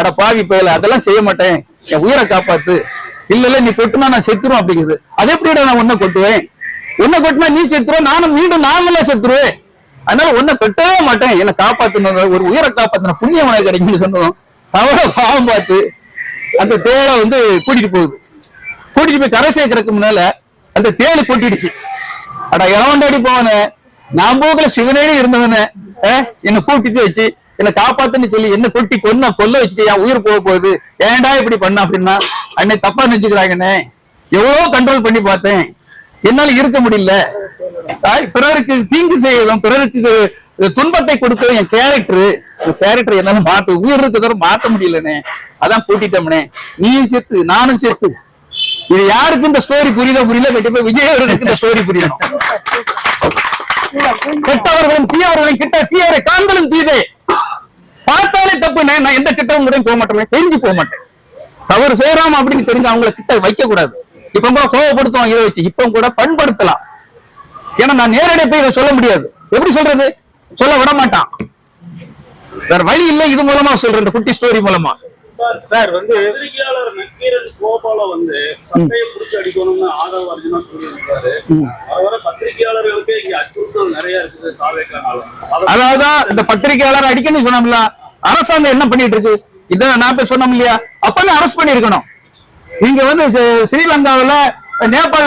அட பாவி பயல அதெல்லாம் செய்ய மாட்டேன். என் உயிரை காப்பாத்து. இல்ல இல்ல நீ கொட்டுனா நான் செத்துருவேன் அப்படிங்குது. அது எப்படிடா நான் உன்னை கொட்டுவேன்? உன்னை கொட்டினா நீ செத்துருவேன் நானும் மீண்டும் நாமளே செத்துருவேன். அதனால உன்னை கொட்டவே மாட்டேன். என்னை காப்பாத்தணும் ஒரு உயிரை காப்பாத்தின புண்ணியம் உனக்கு கிடைக்குன்னு சொன்னோம். தவற பாவம் பார்த்து அந்த தேளை வந்து கூட்டிட்டு போகுது. கூட்டிட்டு போய் கரை சேர்க்கறதுக்கு முன்னால அந்த தேளு கொட்டிடுச்சு. அட எவன்டாடி போவானே? நான் போகல சிவனேனே இருந்தவனே. அஹ், என்னை கூட்டிட்டு வச்சு என்னை காப்பாத்துன்னு சொல்லி என்ன கொட்டி கொன்ன கொல்ல வச்சுட்டு என் உயிர் போக போகுது. ஏன்டா இப்படி பண்ண அப்படின்னா அன்னை தப்பா நினைச்சுக்கிறாங்கண்ணே. எவ்வளவு கண்ட்ரோல் பண்ணி பார்த்தேன். என்னால இருக்க முடியல. பிறருக்கு தீங்கு செய்யறதும் பிறருக்கு துன்பத்தை கொடுக்க என் கேரக்டர் கேரக்டர் என்னால மாத்த உயிர் இருக்கிறத மாத்த முடியலண்ணே. அதான் கூட்டிட்டோம்னே நீயும் செத்து நானும் செத்து இது யாருக்கு இந்த ஸ்டோரி புரியல புரியல கண்டிப்பா விஜய் அவர்களுக்கு இந்த ஸ்டோரி புரியணும். கெட்டவர்களும் தீயவர்களும் கிட்ட தீயவரை காண்களும் தீதே பார்த்தாலே தப்பு. நான் எந்த கிட்டவும் கூட போக மாட்டேன். தெரிஞ்சு போக மாட்டேன். தவறு செய்யறாம அப்படின்னு தெரிஞ்சு அவங்கள கிட்ட வைக்க கூடாது இப்ப கூட கோவப்படுத்துவோம் இதை வச்சு. இப்ப கூட பண்படுத்தலாம். ஏன்னா நான் நேரடியா போய் இதை சொல்ல முடியாது. எப்படி சொல்றது? சொல்ல விட மாட்டான். வேற வழி இல்லை இது மூலமா சொல்றேன். இந்த குட்டி ஸ்டோரி மூலமா. சார் வந்து பத்திரிகையாளர் நக்கீரன் கோபால வந்து பிடிச்சி அடிக்கணும்னு ஆதவ அர்ஜுனா சொல்லியிருக்காரு. அவரை பத்திரிகையாளர்களுக்கு இங்க அச்சுறுத்தல் நிறைய இருக்குது சாவேக்கனால அதாவது இந்த பத்திரிகையாளர் அடிக்கணும்னு சொன்னோம்ல அரசாங்கம் என்ன பண்ணிட்டு இருக்கு இதான் நான் போய் சொன்னோம் இல்லையா? அப்பவே அரெஸ்ட் பண்ணிருக்கணும் இங்க வந்து ஸ்ரீ- ஸ்ரீலங்காவுல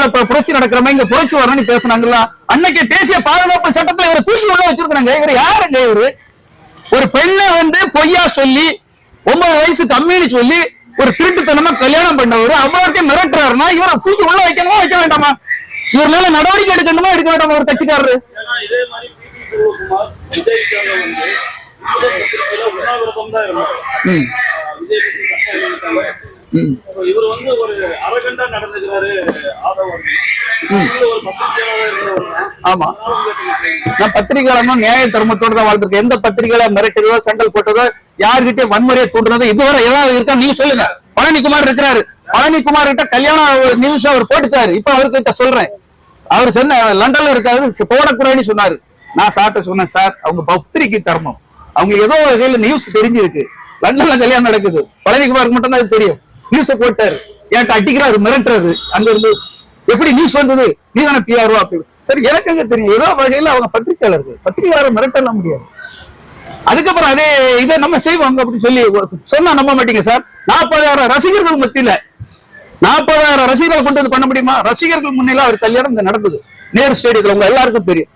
இப்ப புரட்சி நடக்கிற மாதிரி இங்க புரட்சி வரணும்னு பேசுனாங்கல்ல அன்னைக்கு தேசிய பாதுகாப்பு சட்டத்துல இவரை தூக்கி உள்ள வச்சிருக்காங்க இவர் யாருங்க இவரு? ஒரு பெண்ணை வந்து பொய்யா சொல்லி ஒன்பது வயசு கம்மின்னு சொல்லி ஒரு திருட்டுத்தனமா கல்யாணம் பண்ணவர் அவ்வளோக்கே மிரட்டுறாருன்னா இவரை தூக்கி உள்ள வைக்கணுமா வைக்க வேண்டாமா? இவர் மேல நடவடிக்கை எடுக்கணுமா எடுக்க வேண்டாமா ஒரு கட்சிக்காரரு. இவர் வந்து ஒரு அரகண்டா நடந்துக்கிறாரு ஆதவ ஆமா. நான் பத்திரிகையாளனும் நியாய தர்மத்தோட தான் வாழ்ந்திருக்கேன். எந்த பத்திரிகையில மிரட்டுறதோ செங்கல் போட்டதோ யார்கிட்ட வன்முறையை தூண்டுறதோ இதுவரை ஏதாவது இருக்கா? நீங்க சொல்லுங்க. பழனிக்குமார் இருக்கிறாரு. பழனிக்குமார் கிட்ட கல்யாண நியூஸ் அவர் போட்டுட்டாரு. இப்ப அவர்கிட்ட சொல்றேன். அவர் சொன்ன லண்டன்ல இருக்காரு போடக்கூடாதுன்னு சொன்னாரு. நான் சார்ட்ட சொன்னேன் சார் அவங்க பத்திரிகை தர்மம். அவங்க ஏதோ ஒரு வகையில நியூஸ் தெரிஞ்சிருக்கு. லண்டன்ல கல்யாணம் நடக்குது. பழனிக்குமாருக்கு மட்டும் தான் அது தெரியும். நியூஸ போட்டாரு. என்கிட்ட அடிக்கிறாரு மிரட்டுறாரு. அங்க இருந்து எப்படி நியூஸ் வந்தது? நீ தானே பிஆர்ஓ அப்படி. சரி எனக்கு எங்க தெரியும்? ஏதோ வகையில அவங்க பத்திரிகையாளர்கள் பத்திரிகையாளர் மிரட்டல முடியாது. அதுக்கப்புறம் அதே இதை நம்ம செய்வோம் அப்படின்னு சொல்லி சொன்னா நம்ப மாட்டீங்க சார். நாற்பதாயிரம் ரசிகர்கள் மத்தியில நாற்பதாயிரம் ரசிகர்களை கொண்டு வந்து பண்ண முடியுமா? ரசிகர்கள் முன்னில அவர் கல்யாணம் இங்க நடந்தது. நேரு ஸ்டேடியத்துல உங்க எல்லாருக்கும் தெரியும்.